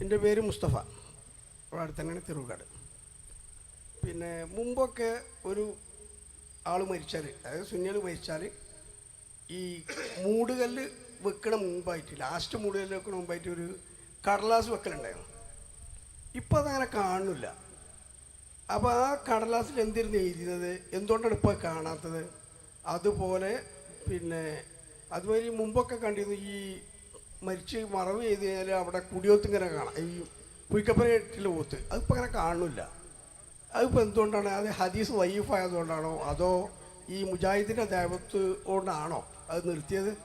എന്റെ പേര് മുസ്തഫ. അവിടെ അടുത്തന്നെയാണ് തിരുവുകാട് പിന്നെ മുമ്പൊക്കെ ഒരു ആൾ മരിച്ചാൽ അതായത് സുന്നികൾ മരിച്ചാൽ ഈ മൂടുകല്ല് വെക്കണ മുമ്പായിട്ട് ലാസ്റ്റ് മൂടുകല്ല് വെക്കണ മുമ്പായിട്ട് ഒരു കടലാസ് വെക്കലുണ്ടായിരുന്നു. ഇപ്പം അതങ്ങനെ കാണുന്നില്ല. അപ്പോൾ ആ കടലാസിൽ എന്തിരുന്ന് എഴുതിയത്? എന്തുകൊണ്ടാണ് ഇപ്പോൾ കാണാത്തത്? അതുപോലെ പിന്നെ അതുപോലെ മുമ്പൊക്കെ കണ്ടിരുന്നു ഈ മരിച്ച് മറവ് ചെയ്ത് കഴിഞ്ഞാൽ അവിടെ കുടിയോത്ത് ഇങ്ങനെ കാണാം. ഈ പുയ്ക്കപ്പനട്ടിലെ പോത്ത്. അതിപ്പോൾ അങ്ങനെ കാണുന്നില്ല. അതിപ്പോൾ എന്തുകൊണ്ടാണ്? അത് ഹദീസ് വൈഫായതുകൊണ്ടാണോ? അതോ ഈ മുജാഹിദിന്റെ ദേവത്ത് കൊണ്ടാണോ? അത് നിർത്തിയത്?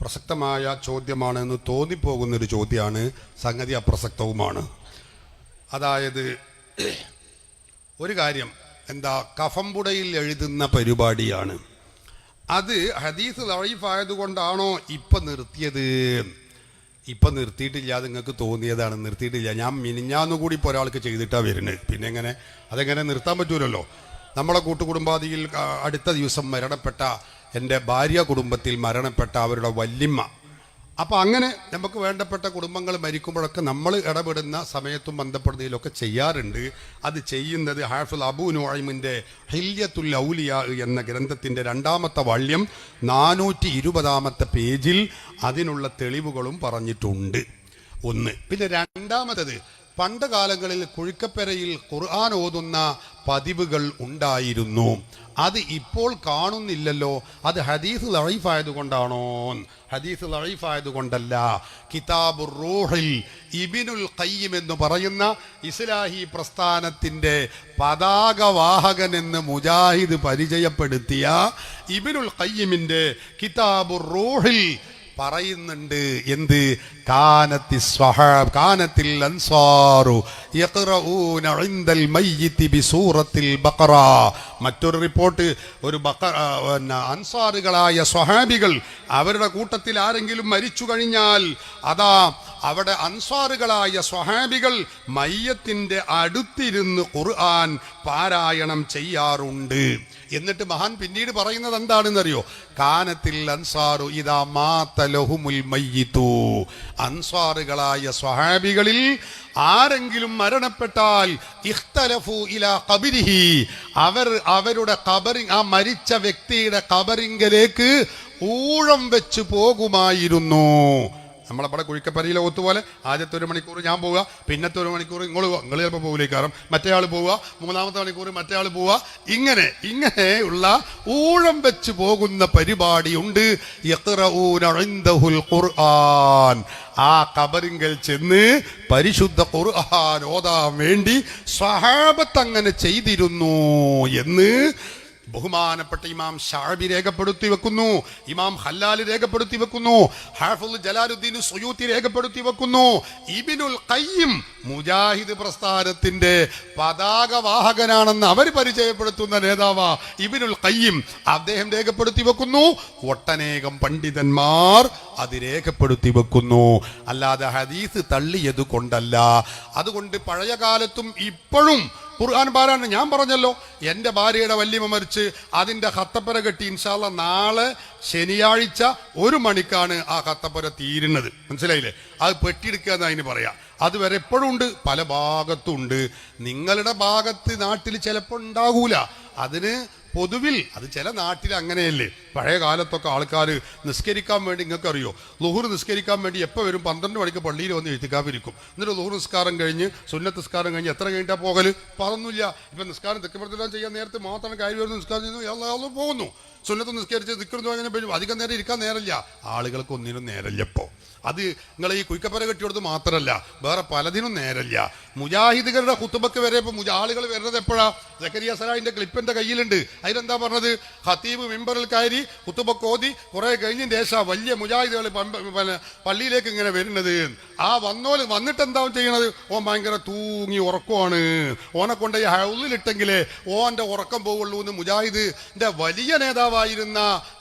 പ്രസക്തമായ ചോദ്യമാണ് എന്ന് തോന്നിപ്പോകുന്നൊരു ചോദ്യമാണ്. സംഗതി അപ്രസക്തവുമാണ്. അതായത് ഒരു കാര്യം. എന്താ കഫംപുടയിൽ എഴുതുന്ന പരിപാടിയാണ്. അത് ഹദീസ് ലൈഫായതുകൊണ്ടാണോ ഇപ്പം നിർത്തിയത്? ഇപ്പം നിർത്തിയിട്ടില്ല അത് നിങ്ങൾക്ക് തോന്നിയതാണ്. നിർത്തിയിട്ടില്ല. ഞാൻ മിനിഞ്ഞാന്ന് കൂടി ഇപ്പോൾ ഒരാൾക്ക് ചെയ്തിട്ടാണ് വരുന്നത് പിന്നെ എങ്ങനെ? അതെങ്ങനെ നിർത്താൻ പറ്റൂലല്ലോ. നമ്മളെ കൂട്ടുകുടുംബാദിയിൽ അടുത്ത ദിവസം മരണപ്പെട്ട എന്റെ ഭാര്യ കുടുംബത്തിൽ മരണപ്പെട്ട അവരുടെ വല്യമ്മ അപ്പോൾ അങ്ങനെ നമുക്ക് വേണ്ടപ്പെട്ട കുടുംബങ്ങൾ മരിക്കുമ്പോഴൊക്കെ നമ്മൾ ഇടപെടുന്ന സമയത്തും ബന്ധപ്പെടുന്നതിലൊക്കെ ചെയ്യാറുണ്ട്. അത് ചെയ്യുന്നത് ഹാഫുൽ അബു നോയിമിന്റെ ഹില്യത്തുൽ ഔലിയ എന്ന ഗ്രന്ഥത്തിന്റെ രണ്ടാമത്തെ വാള്യം നാനൂറ്റി ഇരുപതാമത്തെ പേജിൽ അതിനുള്ള തെളിവുകളും പറഞ്ഞിട്ടുണ്ട്. ഒന്ന്. പിന്നെ രണ്ടാമത്തത് പണ്ട് കാലങ്ങളിൽ കുഴിക്കപ്പെരയിൽ ഖുർആൻ ഓതുന്ന പതിവുകൾ ഉണ്ടായിരുന്നു. അത് ഇപ്പോൾ കാണുന്നില്ലല്ലോ. അത് ഹദീസ് ലൈഫായതുകൊണ്ടാണോ ഹദീസ് ലൈഫായതുകൊണ്ടല്ല കിതാബ് റൂഹിൽ ഇബിനുൽ കയ്യം എന്ന് പറയുന്ന ഇസ്ലാഹി പ്രസ്ഥാനത്തിന്റെ പതാകവാഹകൻ എന്ന് മുജാഹിദ് പരിചയപ്പെടുത്തിയ ഇബിനുൽ കയ്യമിന്റെ കിതാബ് റൂഹിൽ പറയുന്നുണ്ട്. എന്ത്? കാനത്തി സ്വഹാബ് കാനത്തിൽ അൻസാറു യഖ്റഊന ഇൻദൽ മയ്യിത്തി ബിസൂറത്തിൽ ബഖറ. മറ്റൊരു റിപ്പോർട്ട് ഒരു ബക്ക അൻസാറുകളായ സ്വഹാബികൾ അവരുടെ കൂട്ടത്തിൽ ആരെങ്കിലും മരിച്ചു കഴിഞ്ഞാൽ അതാ അവിടെ അൻസാറുകളായ സ്വഹാബികൾ മയ്യത്തിന്റെ അടുത്തിരുന്ന് ഖുർആൻ പാരായണം ചെയ്യാറുണ്ട്. എന്നിട്ട് മഹാൻ പിന്നീട് പറയുന്നത് എന്താണെന്നറിയോ? കാനത്തിൽ അൻസാറു ഇതാ മാതലഹുമുൽ മയ്യിത്തു അൻസാറുകളായ സ്വഹാബികളിൽ ആരെങ്കിലും മരണപ്പെട്ടാൽ ഇഖ്തലഫു ഇലാ കബിരിഹി അവർ അവരുടെ ഖബറി ആ മരിച്ച വ്യക്തിയുടെ കബറിങ്കലേക്ക് ഊഴം വെച്ച് പോകുമായിരുന്നു. നമ്മളവിടെ കുഴിക്കപ്പരയിലെ ഒത്തുപോലെ ആദ്യത്തെ ഒരു മണിക്കൂർ ഞാൻ പോവുക പിന്നത്തെ ഒരു മണിക്കൂർ നിങ്ങൾ നിങ്ങൾ ചിലപ്പോൾ പോകില്ലേ കാരണം മറ്റേ ആൾ പോവുക മൂന്നാമത്തെ മണിക്കൂർ മറ്റേ ആൾ പോവുക. ഇങ്ങനെ ഇങ്ങനെയുള്ള ഊഴം വെച്ച് പോകുന്ന പരിപാടിയുണ്ട്. ഖുർആൻ. ആ കബറിങ്കൽ ചെന്ന് പരിശുദ്ധ ഖുർആൻ ഓതാൻ വേണ്ടി സഹാബത്ത് അങ്ങനെ ചെയ്തിരുന്നു എന്ന് ബഹുമാനപ്പെട്ട ഇമാം ഷാബി രേഖപ്പെടുത്തി വെക്കുന്നു ഇമാം ഹല്ലാൽ രേഖപ്പെടുത്തി വെക്കുന്നു ഹാഫുൽ ജലാലുദ്ദീൻ സുയൂത്തി രേഖപ്പെടുത്തി വെക്കുന്നു ഇബിനുൽ ഖയ്യിം മുജാഹിദ് പ്രസ്ഥാനത്തിന്റെ പതാകവാഹകനാണെന്ന് അവർ പരിചയപ്പെടുത്തുന്ന നേതാവാ ഇബിനുൽ ഖയ്യിം. അദ്ദേഹം രേഖപ്പെടുത്തി വെക്കുന്നു ഒട്ടനേകം പണ്ഡിതന്മാർ അത് രേഖപ്പെടുത്തി വെക്കുന്നു. അല്ലാതെ ഹദീസ് തള്ളിയത് കൊണ്ടല്ല. അതുകൊണ്ട് പഴയ കാലത്തും ഇപ്പോഴും ഖുർആൻ പാരായണം. ഞാൻ പറഞ്ഞല്ലോ എന്റെ ഭാര്യയുടെ വല്യമ്മ മരിച്ച് അതിന്റെ ഹത്തപ്പുര കെട്ടി ഇൻഷാല്ല നാളെ ശനിയാഴ്ച ഒരു മണിക്കാണ് ആ ഹത്തപ്പുര തീരുന്നത്. മനസ്സിലായില്ലേ? അത് പെട്ടിയെടുക്കുക എന്ന് അതിന് പറയാം. അതുവരെ എപ്പോഴും ഉണ്ട് പല ഭാഗത്തും ഉണ്ട്. നിങ്ങളുടെ ഭാഗത്ത് നാട്ടിൽ ചിലപ്പോൾ ഉണ്ടാകൂല. അതിന് പൊതുവിൽ അത് ചില നാട്ടിൽ അങ്ങനെയല്ലേ? പഴയ കാലത്തൊക്കെ ആൾക്കാർ നിസ്കരിക്കാൻ വേണ്ടി നിങ്ങൾക്ക് അറിയോ ലുഹുർ നിസ്കരിക്കാൻ വേണ്ടി എപ്പോൾ വരും? പന്ത്രണ്ട് മണിക്ക് പള്ളിയിൽ വന്ന് എഴുത്തിക്കാവിരിക്കും. എന്നിട്ട് ലുഹുർ നിസ്കാരം കഴിഞ്ഞ് സുന്നത്ത് നിസ്കാരം കഴിഞ്ഞ് എത്ര കഴിഞ്ഞാൽ പോകൽ പറഞ്ഞില്ല ഇപ്പം നിസ്കാരം തെക്കുപുറത്തെല്ലാം ചെയ്യാൻ നേരത്തെ മാത്രം കാര്യം വരുന്നു നിസ്കാരം ചെയ്യുന്നു പോകുന്നു. സുന്നത്ത് നിസ്കരിച്ച് ദിക്കറെന്ന് കഴിഞ്ഞപ്പോൾ അധികം നേരം ഇരിക്കാൻ നേരമില്ല. ആളുകൾക്ക് ഒന്നിനും നേരമില്ല ഇപ്പോൾ അത് നിങ്ങൾ ഈ കുയിക്കപ്പര കെട്ടിയെടുത്ത് മാത്രമല്ല വേറെ പലതിനും നേരമില്ല. മുജാഹിദുകളുടെ കുത്തുബക്ക് വരെ ഇപ്പോൾ ആളുകൾ വരുന്നത് എപ്പോഴാ? ജക്കരിയ സലാഹിന്റെ ക്ലിപ്പ് എന്റെ കയ്യിലുണ്ട്. അതിലെന്താ പറഞ്ഞത്? ഹത്തീബ് മെമ്പറിൽ കയറി കുത്തുബക്ക് ഓതി കുറെ കഴിഞ്ഞ ദേശ വലിയ മുജാഹിദുകൾ പള്ളിയിലേക്ക് ഇങ്ങനെ വരുന്നത്. ആ വന്നോൽ വന്നിട്ട് എന്താവും ചെയ്യണത്? ഓൻ ഭയങ്കര തൂങ്ങി ഉറക്കമാണ് ഓനെ കൊണ്ട് ഈ ഹൗലിലിട്ടെങ്കിലേ ഓന്റെ ഉറക്കം പോവുള്ളൂ എന്ന് മുജാഹിദിന്റെ വലിയ നേതാവായിരുന്ന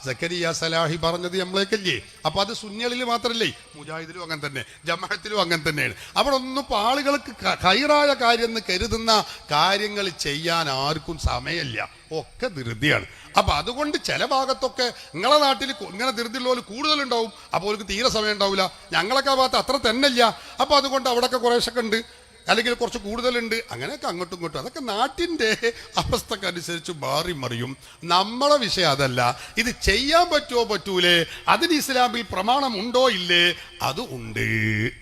സക്കരിയ സലാഹി പറഞ്ഞത് നമ്മളേക്കല്ലേ? അപ്പൊ അത് സുന്നികളിൽ മാത്രല്ലേ? മുജാഹിദിലും അങ്ങനെ തന്നെ ജമാഅത്തിലും അങ്ങനെ തന്നെയാണ്. അവിടെ ഒന്നും ഇപ്പൊ ആളുകൾക്ക് കൈറായ കാര്യം എന്ന് കരുതുന്ന കാര്യങ്ങൾ ചെയ്യാൻ ആർക്കും സമയമില്ല. ഒക്കെ ധൃതിയാണ്. അപ്പൊ അതുകൊണ്ട് ചില ഭാഗത്തൊക്കെ നിങ്ങളെ നാട്ടിൽ ഇങ്ങനെ ധൃതിയുള്ളവർ കൂടുതലുണ്ടാവും. അപ്പോൾ അവർക്ക് തീരെ സമയം ഉണ്ടാവില്ല ഞങ്ങളൊക്കെ ആ ഭാഗത്ത് അത്ര തന്നെയില്ല. അപ്പൊ അതുകൊണ്ട് അവിടെയൊക്കെ കുറേശ്ശൊക്കെ ഉണ്ട്. അല്ലെങ്കിൽ കുറച്ച് കൂടുതലുണ്ട്. അങ്ങനെയൊക്കെ അങ്ങോട്ടും ഇങ്ങോട്ടും. അതൊക്കെ നാട്ടിന്റെ അവസ്ഥക്കനുസരിച്ച് മാറി മറിയും. നമ്മളെ വിഷയം അതല്ല. ഇത് ചെയ്യാൻ പറ്റുമോ പറ്റൂലേ? അതിന് ഇസ്ലാമിൽ പ്രമാണം ഉണ്ടോ ഇല്ലേ? അത് ഉണ്ട്.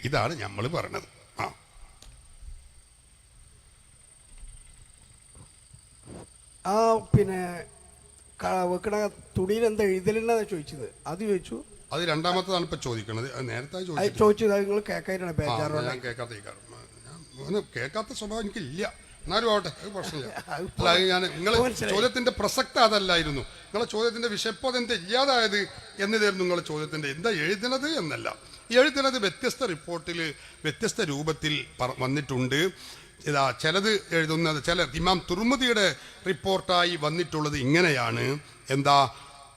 ഇതാണ് നമ്മൾ പറഞ്ഞത്. ആ പിന്നെ വെക്കണ തുണിയിൽ എന്താ എഴുതലുണ്ടെന്നാണ് ചോദിച്ചത്. അത് ചോദിച്ചു. അത് രണ്ടാമത്തതാണ് ഇപ്പൊ ചോദിക്കണത്. അത് നേരത്തെ അത് ചോദിച്ചു. ചോദിച്ചത് നിങ്ങൾ കേൾക്കാനാണ് കേൾക്കാത്ത സ്വഭാവം എനിക്കില്ല. എന്നാലും ആവട്ടെ അത് പ്രശ്നമില്ല. അല്ല അത് ഞാൻ നിങ്ങൾ ചോദ്യത്തിന്റെ പ്രസക്ത അതല്ലായിരുന്നു. നിങ്ങളെ ചോദ്യത്തിന്റെ വിഷയപ്പത് എന്താ ഇല്ലാതായത് എന്നതായിരുന്നു നിങ്ങളെ ചോദ്യത്തിന്റെ. എന്താ എഴുതണത് എന്നല്ല. എഴുതണത് വ്യത്യസ്ത റിപ്പോർട്ടിൽ വ്യത്യസ്ത രൂപത്തിൽ വന്നിട്ടുണ്ട്. ഇതാ ചിലത് എഴുതുന്നത് ചില ഇമാം തുറമുദിയുടെ റിപ്പോർട്ടായി വന്നിട്ടുള്ളത് ഇങ്ങനെയാണ്. എന്താ?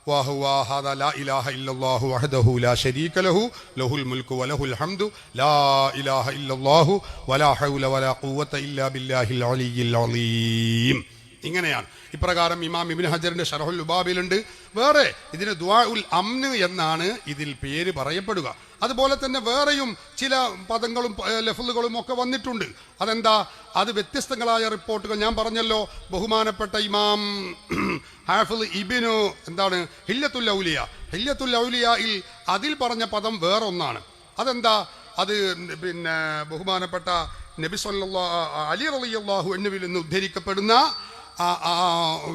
വാഹു വാഹദ ലാ ഇലാഹ ഇല്ലല്ലാഹു വഹദഹു ലാ ശരീക ലഹു ലഹുൽ മുൽക്കു വലഹുൽ ഹംദു ലാ ഇലാഹ ഇല്ലല്ലാഹു വലാ ഹൗല വലാ ഖുവത ഇല്ലാ ബില്ലാഹിൽ അലിയിൽ അലീം. ഇങ്ങനെയാണ്. ഇപ്രകാരം ഇമാം ഇബിൻ ഹജറിന്റെ ഷറഹുൽ ഉബാബിലുണ്ട് വേറെ ഇതിന് ദുആ ഉൽ അമ്ന് എന്നാണ് ഇതിൽ പേര് പറയപ്പെടുക. അതുപോലെ തന്നെ വേറെയും ചില പദങ്ങളും ലഫലുകളും ഒക്കെ വന്നിട്ടുണ്ട്. അതെന്താ? അത് വ്യത്യസ്തങ്ങളായ റിപ്പോർട്ടുകൾ. ഞാൻ പറഞ്ഞല്ലോ ബഹുമാനപ്പെട്ട ഇമാം ഹാഫിൽ ഇബിനു എന്താണ്? ഹില്ലത്തുൽ ഔലിയ. ഹില്ലത്തുൽ ഔലിയയിൽ അതിൽ പറഞ്ഞ പദം വേറൊന്നാണ്. അതെന്താ? അത് പിന്നെ ബഹുമാനപ്പെട്ട നബി അലി റളിയല്ലാഹു അൻഹുവിൽ നിന്ന് ഉദ്ധരിക്കപ്പെടുന്ന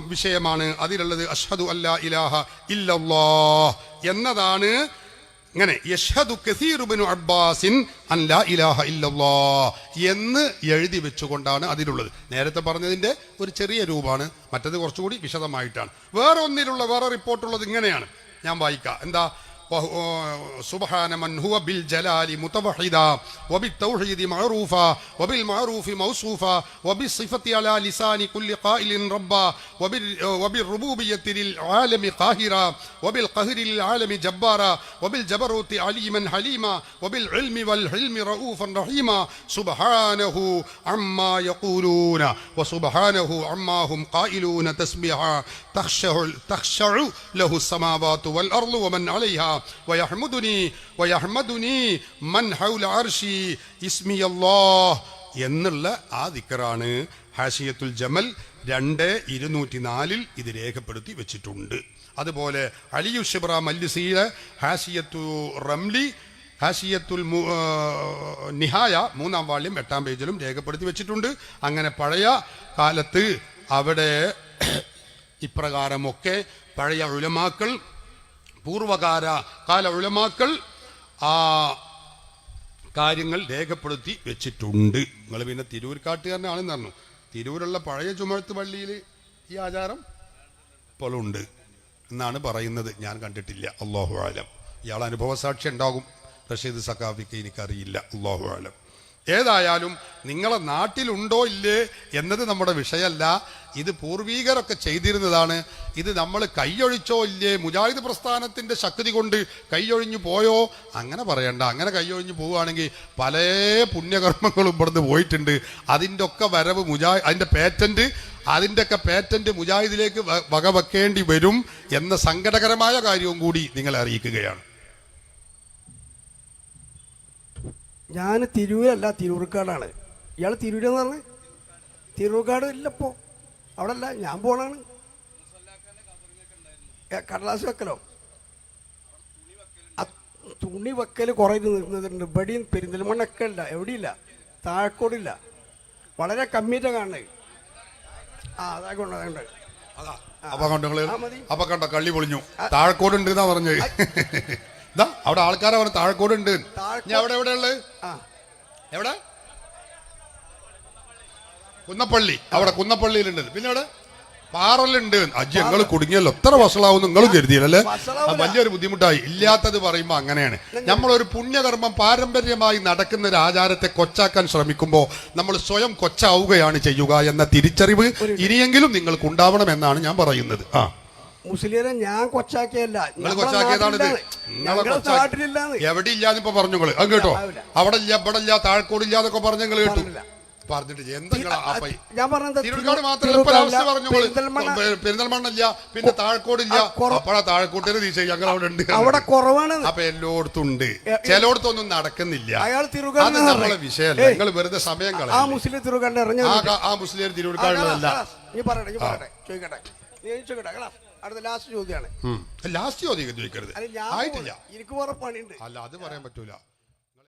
വിഷയമാണ്. അതിലുള്ളത് അഷ്ഹദു അല്ല ഇലാഹ ഇല്ലല്ലോ എന്നതാണ് ഇങ്ങനെ യഷദു കസീറുബിനു അബ്ബാസിൻ അല്ല ഇലാഹ ഇല്ലല്ലോ എന്ന് എഴുതി വെച്ചുകൊണ്ടാണ് അതിലുള്ളത്. നേരത്തെ പറഞ്ഞതിന്റെ ഒരു ചെറിയ രൂപമാണ് മറ്റത് കുറച്ചുകൂടി വിശദമായിട്ടാണ്. വേറെ ഒന്നിലുള്ള വേറെ റിപ്പോർട്ടുള്ളത് ഇങ്ങനെയാണ്. ഞാൻ വായിക്കാം. എന്താ? سبحان من هو بالجلال متوحدا وبالتوحيد معروفا وبالمعروف موصوفا وبالصفة على لسان كل قائل ربا وبال- وبالربوبية للعالم قاهرا وبالقهر للعالم جبارا وبالجبروت عليما حليما وبالعلم والحلم رؤوفا رحيما سبحانه عما يقولون وسبحانه عما هم قائلون تسبيحا تخشع, تخشع له السماوات والأرض ومن عليها മൻ ഹൗല എന്നുള്ള ആ ദിക്കറാണ് ഹാഷിയത്തുൽ ജമൽ രണ്ട് ഇരുന്നൂറ്റി നാലിൽ ഇത് രേഖപ്പെടുത്തി വെച്ചിട്ടുണ്ട്. അതുപോലെ അലിയു ഷിബ്ര മല്ലിസിയിലെ ഹാഷിയത്തു റംലി ഹാഷിയത്തുൽ നിഹായ മൂന്നാം വാള്യം എട്ടാം പേജിലും രേഖപ്പെടുത്തി വെച്ചിട്ടുണ്ട്. അങ്ങനെ പഴയ കാലത്ത് അവിടെ ഇപ്രകാരമൊക്കെ പഴയ ഉലമാക്കൾ പൂർവകാല കാല ഉലമാക്കൾ ആ കാര്യങ്ങൾ രേഖപ്പെടുത്തി വെച്ചിട്ടുണ്ട്. നിങ്ങൾ പിന്നെ തിരൂർക്കാട്ടുകാരനാണെന്ന് പറഞ്ഞു. തിരൂരുള്ള പഴയ ചുമഴത്ത് പള്ളിയിൽ ഈ ആചാരം ഇപ്പോഴുണ്ട് എന്നാണ് പറയുന്നത്. ഞാൻ കണ്ടിട്ടില്ല. അള്ളാഹു ആലം ഇയാൾ അനുഭവ സാക്ഷി ഉണ്ടാകും. റഷീദ് സഖാഫിക്ക് എനിക്കറിയില്ല. അള്ളാഹു ആലം ഏതായാലും നിങ്ങളെ നാട്ടിലുണ്ടോ ഇല്ലേ എന്നത് നമ്മുടെ വിഷയമല്ല. ഇത് പൂർവീകരൊക്കെ ചെയ്തിരുന്നതാണ്. ഇത് നമ്മൾ കൈയൊഴിച്ചോ ഇല്ലേ? മുജാഹിദ് പ്രസ്ഥാനത്തിന്റെ ശക്തി കൊണ്ട് കൈയൊഴിഞ്ഞു പോയോ? അങ്ങനെ പറയണ്ട. അങ്ങനെ കൈയൊഴിഞ്ഞു പോവുകയാണെങ്കിൽ പല പുണ്യകർമ്മങ്ങളും ഇവിടുന്ന് പോയിട്ടുണ്ട്. അതിന്റെ ഒക്കെ വരവ് മുജാ അതിന്റെ പേറ്റന്റ് അതിന്റെ ഒക്കെ പേറ്റന്റ് മുജാഹിദിലേക്ക് വകവെക്കേണ്ടി വരും എന്ന സങ്കടകരമായ കാര്യവും കൂടി നിങ്ങളെ അറിയിക്കുകയാണ്. ഞാൻ തിരൂരല്ല തിരൂർക്കാടാണ്. ഇയാൾ തിരൂരെന്ന് പറഞ്ഞത് തിരൂർക്കാട് ഇല്ലപ്പോ അവിടെ അല്ല ഞാൻ പോണാണ്. കടലാസ് വെക്കലോ? തുണി വെക്കൽ കുറേ നിന്നിട്ടുണ്ട്. ഇവിടെയും പെരിന്തൽമണ്ണൊക്കെ ഇല്ല എവിടെയില്ല? താഴക്കോടില്ല. വളരെ കമ്മിയായിട്ടാണ് കാണുന്നത്. ആ അതാ കൊണ്ടുണ്ട് അതാ അപ്പൊ കണ്ടോ അപ്പൊ കണ്ടോ കള്ളി പൊളിഞ്ഞു. താഴക്കോട് ഉണ്ട് എന്നാ പറഞ്ഞത് അവിടെ ആൾക്കാരെ പറഞ്ഞു താഴക്കോട് ഉണ്ട് ഞാൻ അവിടെ എവിടെ ഉള്ളത്? എവിടെ? കുന്നപ്പള്ളി. അവിടെ കുന്നപ്പള്ളിയിലുണ്ട്. പിന്നെ അവിടെ പാറലുണ്ട്. അജ്ജി നിങ്ങൾ കുടുങ്ങിയല്ലോ. എത്ര വഷളാവും നിങ്ങൾ കരുതിയല്ലേ. വലിയൊരു ബുദ്ധിമുട്ടായി. ഇല്ലാത്തത് പറയുമ്പോ അങ്ങനെയാണ്. നമ്മളൊരു പുണ്യകർമ്മം പാരമ്പര്യമായി നടക്കുന്ന ഒരു ആചാരത്തെ കൊച്ചാക്കാൻ ശ്രമിക്കുമ്പോൾ നമ്മൾ സ്വയം കൊച്ചാവുകയാണ് ചെയ്യുക എന്ന തിരിച്ചറിവ് ഇനിയെങ്കിലും നിങ്ങൾക്ക് ഉണ്ടാവണം എന്നാണ് ഞാൻ പറയുന്നത്. ആ. മുസ്ലിരെ ഞാൻ കൊച്ചാക്കിയല്ല നിങ്ങൾ ഞങ്ങളെ കൊച്ചാക്കിയതാണ് ഇത്. നാട്ടിലില്ലാന്ന്. എവിടെ ഇല്ലാന്ന് ഇപ്പൊ പറഞ്ഞു അത് കേട്ടോ. അവിടെ ഇല്ല ഇവിടെ ഇല്ല താഴ്ക്കോട് ഇല്ലാന്നൊക്കെ പറഞ്ഞു നിങ്ങൾ കേട്ടു. പറഞ്ഞിട്ട് എന്തെങ്കിലും ആ പറഞ്ഞു. പെരിന്തൽമണ്ണ ഇല്ല പിന്നെ താഴ്ക്കോടില്ല. ആ, കുറ- അപ്പഴാ താഴ്ക്കോട്ടിന് തീച്ച ഞങ്ങൾ അവിടെ ഉണ്ട് അവിടെ കുറവാണ് അപ്പൊ എല്ലായിടത്തും ഉണ്ട്. ചിലയിടത്തൊന്നും നടക്കുന്നില്ല. അയാൾ നമ്മളെ വിഷയമല്ല. നിങ്ങൾ വെറുതെ സമയം ആ കളയാ മുസ്ലിം ആ ആ മുസ്ലിം നീ പറയട്ടെ നീ പറയട്ടെ ചോദിക്കട്ടെ നീ ചോദിക്കട്ടെ അടുത്ത ലാസ്റ്റ് ചോദ്യമാണ്. ലാസ്റ്റ് ചോദ്യം ചോദിക്കരുത്. അല്ല ഞാൻ ആയിട്ടില്ല. എനിക്ക് വേറെ പണിയുണ്ട്. അല്ല അത് പറയാൻ പറ്റൂല.